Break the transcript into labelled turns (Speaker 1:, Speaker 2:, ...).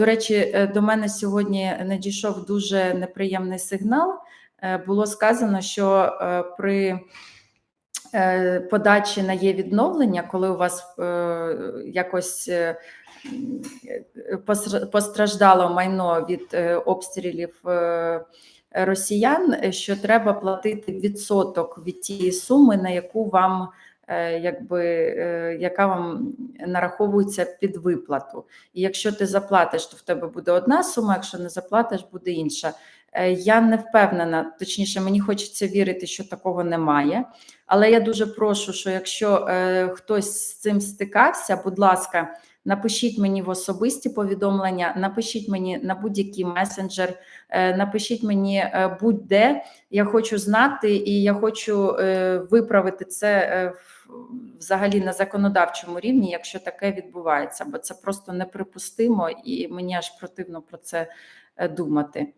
Speaker 1: до речі, е, до мене сьогодні надійшов дуже неприємний сигнал. Е, Було сказано, що е, при подачі на є відновлення, коли у вас якось постраждало майно від обстрілів росіян, що треба платити відсоток від тієї суми, на яку вам якби яка вам нараховується під виплату. І якщо ти заплатиш, то в тебе буде одна сума, якщо не заплатиш, буде інша. Е, Я не впевнена, точніше, мені хочеться вірити, що такого немає. Але я дуже прошу, що якщо е, хтось з цим стикався, будь ласка, напишіть мені в особисті повідомлення, напишіть мені на будь-який месенджер, е, напишіть мені будь-де. Я хочу знати, і я хочу виправити це в- взагалі на законодавчому рівні, якщо таке відбувається, бо це просто неприпустимо, і мені аж противно про це е, думати.